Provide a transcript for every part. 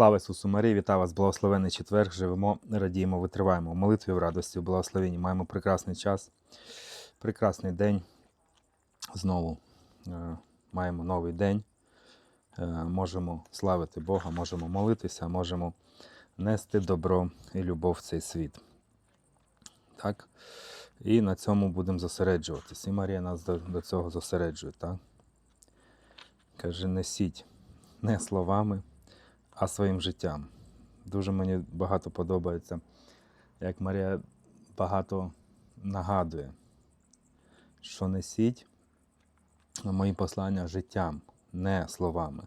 Слава Ісусу Марії, вітаю вас, благословений четверг. Живемо, радіємо, витриваємо. У молитві в радості, в благословенні. Маємо прекрасний час, прекрасний день. Знову е, маємо новий день. Е, можемо славити Бога, можемо молитися, можемо нести добро і любов в цей світ. Так? І на цьому будемо зосереджуватись. І Марія нас до цього зосереджує. Так? Каже, несіть не словами, а своїм життям. Дуже мені багато подобається, як Марія багато нагадує, що несіть мої послання життям, не словами.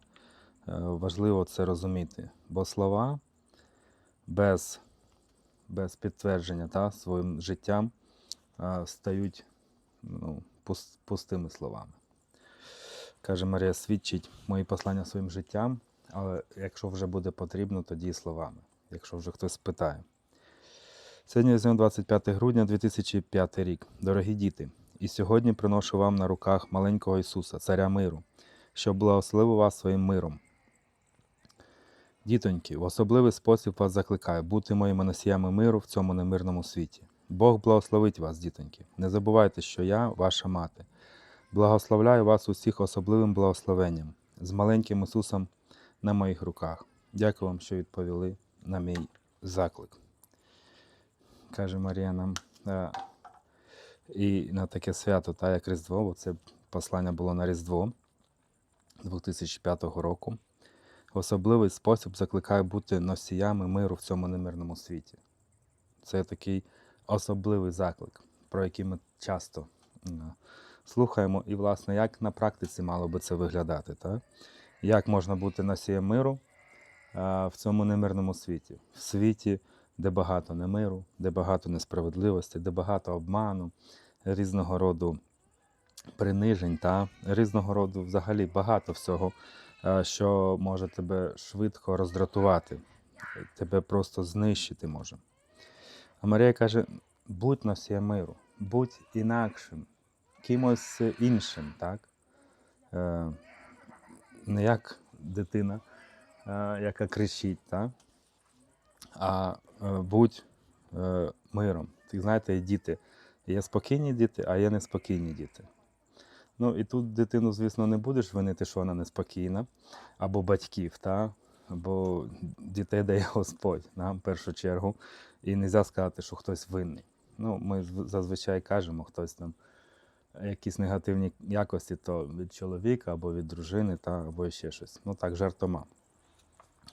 Е, Важливо це розуміти, бо слова без, без підтвердження та, своїм життям стають ну, пустими словами. Каже Марія, свідчить мої послання своїм життям, але якщо вже буде потрібно, тоді словами, якщо вже хтось спитає. Сьогодні візьмемо 25 грудня 2005 рік. Дорогі діти, і сьогодні приношу вам на руках маленького Ісуса, Царя миру, щоб благословив вас своїм миром. Дітоньки, в особливий спосіб вас закликаю бути моїми носіями миру в цьому немирному світі. Бог благословить вас, дітоньки. Не забувайте, що я ваша мати. Благословляю вас усіх особливим благословенням з маленьким Ісусом на моїх руках. Дякую вам, що відповіли на мій заклик. Каже Марія нам. е, І на таке свято, та як Різдво, бо це послання було на Різдво 2005 року. В особливий спосіб закликаю бути носіями миру в цьому немирному світі. Це такий особливий заклик, про який ми часто м, слухаємо, і, власне, як на практиці мало би це виглядати. Так? Як можна бути носієм миру в цьому немирному світі? В світі, де багато немиру, де багато несправедливості, де багато обману, різного роду принижень та різного роду взагалі багато всього, що може тебе швидко роздратувати, тебе просто знищити може. А Марія каже: будь носієм миру, будь інакшим, кимось іншим, так? Не як дитина, е, яка кричить, так? а е, будь е, миром. Ти знаєте, діти, є спокійні діти, а є неспокійні діти. Ну і тут дитину, звісно, не будеш винити, що вона неспокійна, або батьків, та? бо дітей дає Господь нам в першу чергу. І не можна сказати, що хтось винний. Ну, ми зазвичай кажемо, хтось там якісь негативні якості, то від чоловіка або від дружини, та, або ще щось. Ну так, жартома.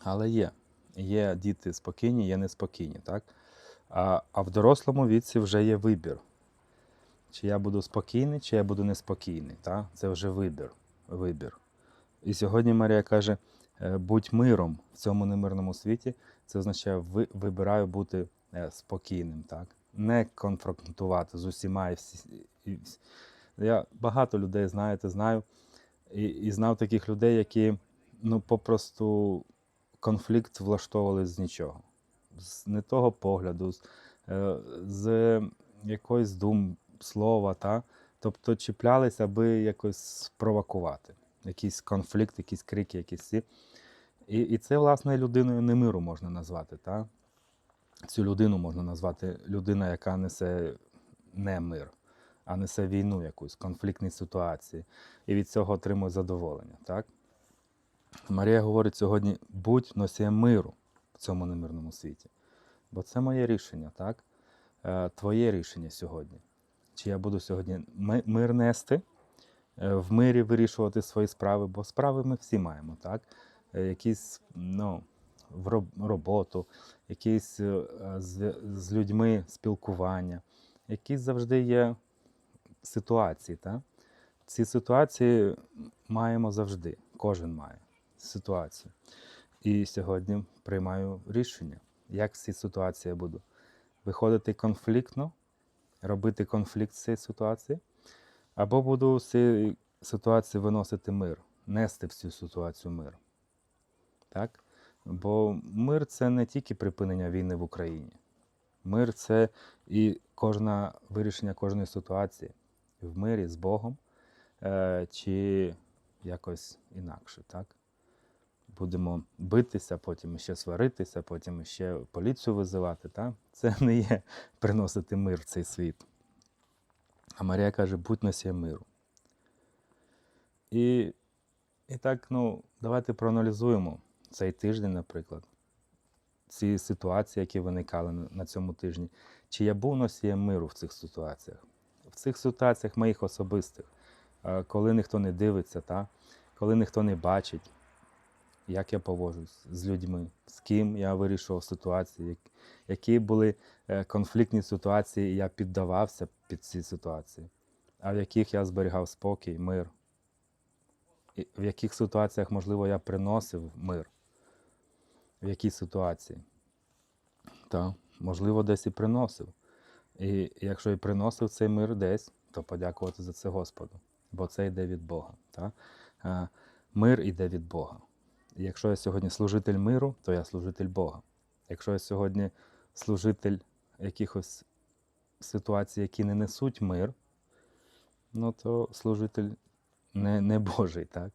Але є. Є діти спокійні, є неспокійні, так? А, а в дорослому віці вже є вибір. Чи я буду спокійний, чи я буду неспокійний. Так? Це вже вибір. вибір. І сьогодні Марія каже: е, будь миром в цьому немирному світі. Це означає, ви, вибираю бути е, спокійним, так? не конфронтувати з усіма і всі. І. я багато людей знаєте, знаю, і, і знав таких людей, які ну, попросту конфлікт влаштовували з нічого, з не того погляду, з, е, з якоїсь дум, слова, та? тобто чіплялися, аби якось спровокувати. Якийсь конфлікт, якісь крики, якісь ці. І, і це, власне, людиною немиру можна назвати. Та? Цю людину можна назвати людина, яка несе не мир, а несе війну якусь, конфліктні ситуації. І від цього отримує задоволення. Так? Марія говорить сьогодні: будь носієм миру в цьому немирному світі. Бо це моє рішення, так? Е, Твоє рішення сьогодні. Чи я буду сьогодні мир нести, е, в мирі вирішувати свої справи, бо справи ми всі маємо, так? Е, Якісь ну, в роботу, якісь з, з людьми спілкування, якісь завжди є ситуації. Так? Ці ситуації маємо завжди, кожен має ситуацію. І сьогодні приймаю рішення, як з цієї ситуації я буду виходити конфліктно, робити конфлікт з цієї ситуації, або буду з цієї ситуації виносити мир, нести в цю ситуацію мир. Так? Бо мир це не тільки припинення війни в Україні. Мир це і кожна вирішення кожної ситуації в мирі з Богом е, чи якось інакше. Так? будемо битися, потім ще сваритися, потім ще поліцію визивати. Та? Це не є приносити мир в цей світ. А Марія каже, будь носієм миру. І, і так, ну, давайте проаналізуємо цей тиждень, наприклад, ці ситуації, які виникали на цьому тижні. Чи я був носієм миру в цих ситуаціях? В цих ситуаціях моїх особистих, е, коли ніхто не дивиться, та? коли ніхто не бачить, як я поводжусь з людьми, з ким я вирішував ситуації, які були е, конфліктні ситуації, і я піддавався під ці ситуації, а в яких я зберігав спокій, мир, і в яких ситуаціях, можливо, я приносив мир, в якій ситуації. Та, можливо, десь і приносив. І якщо і приносив цей мир десь, то подякувати за це Господу, бо це йде від Бога. Та? Е, Мир йде від Бога. І якщо я сьогодні служитель миру, то я служитель Бога. Якщо я сьогодні служитель якихось ситуацій, які не несуть мир, ну то служитель не, не Божий, так?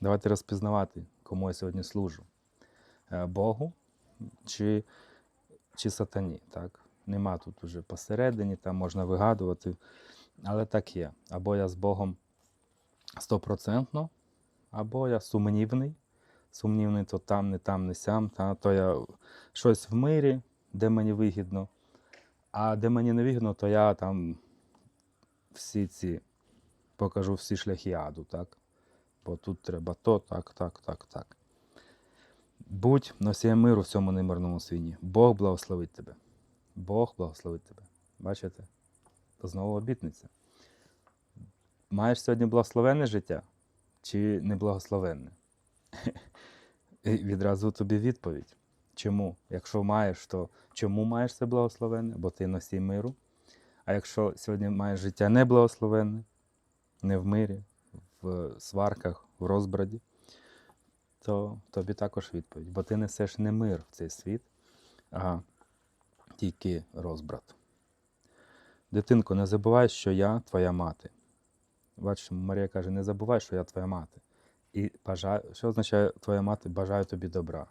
Давайте розпізнавати, кому я сьогодні служу. Е, Богу чи, чи сатані, так? Нема тут уже посередині, там можна вигадувати, але так є. Або я з Богом стопроцентно, або я сумнівний. Сумнівний то там, не там, не сям, та, то я щось в мирі, де мені вигідно, а де мені не вигідно, то я там всі ці покажу всі шляхи аду, так? Бо тут треба то, так, так, так, так. Будь носієм миру в цьому немирному світі. Бог благословить тебе. Бог благословить тебе. Бачите? То знову обітниця. Маєш сьогодні благословенне життя чи неблагословенне? І відразу тобі відповідь. Чому? Якщо маєш, то чому маєш це благословенне? Бо ти носій миру. А якщо сьогодні маєш життя неблагословенне, не в мирі, в сварках, в розбраді, то тобі також відповідь. Бо ти несеш не мир в цей світ, а тільки розбрат. Дитинко, не забувай, що я твоя мати. Бачиш, Марія каже, не забувай, що я твоя мати. І бажаю, що означає твоя мати? Бажаю тобі добра.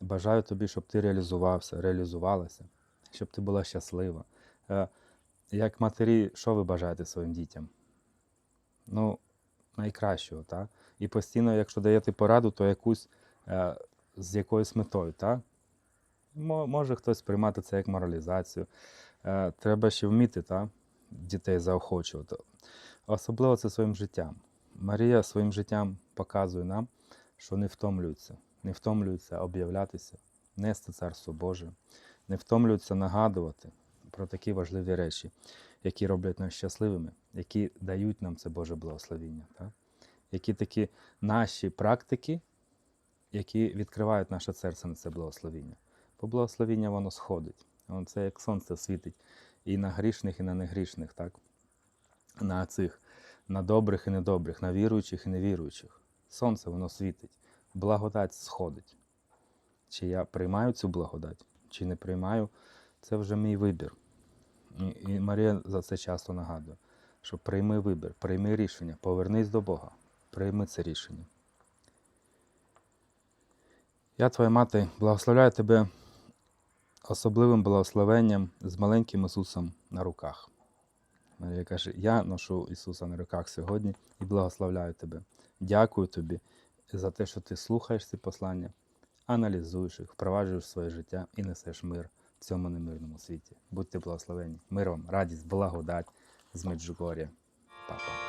Бажаю тобі, щоб ти реалізувався, реалізувалася, щоб ти була щаслива. Е, Як матері, що ви бажаєте своїм дітям? Ну, найкращого, так? І постійно, якщо даєте пораду, то якусь е, з якоюсь метою, так? Мо- Може хтось сприймати це як моралізацію. Е, Треба ще вміти так? дітей заохочувати. Особливо це своїм життям. Марія своїм життям показує нам, що не втомлюється, не втомлюється об'являтися, нести Царство Боже, не втомлюється нагадувати про такі важливі речі, які роблять нас щасливими, які дають нам це Боже благословіння. Так? Які такі наші практики, які відкривають наше серце на це благословіння. Бо благословіння воно сходить. Це як сонце світить і на грішних, і на негрішних, так? на цих, на добрих і недобрих, на віруючих і невіруючих. Сонце воно світить, благодать сходить. Чи я приймаю цю благодать, чи не приймаю, це вже мій вибір. І Марія за це часто нагадує, що прийми вибір, прийми рішення, повернись до Бога, прийми це рішення. Я, твоя мати, благословляю тебе особливим благословенням з маленьким Ісусом на руках. Марія каже: Я ношу Ісуса на руках сьогодні і благословляю тебе. Дякую тобі за те, що ти слухаєш ці послання, аналізуєш їх, впроваджуєш своє життя і несеш мир в цьому немирному світі. Будьте благословені. Мир вам, радість, благодать з Меджугор'я. Папа.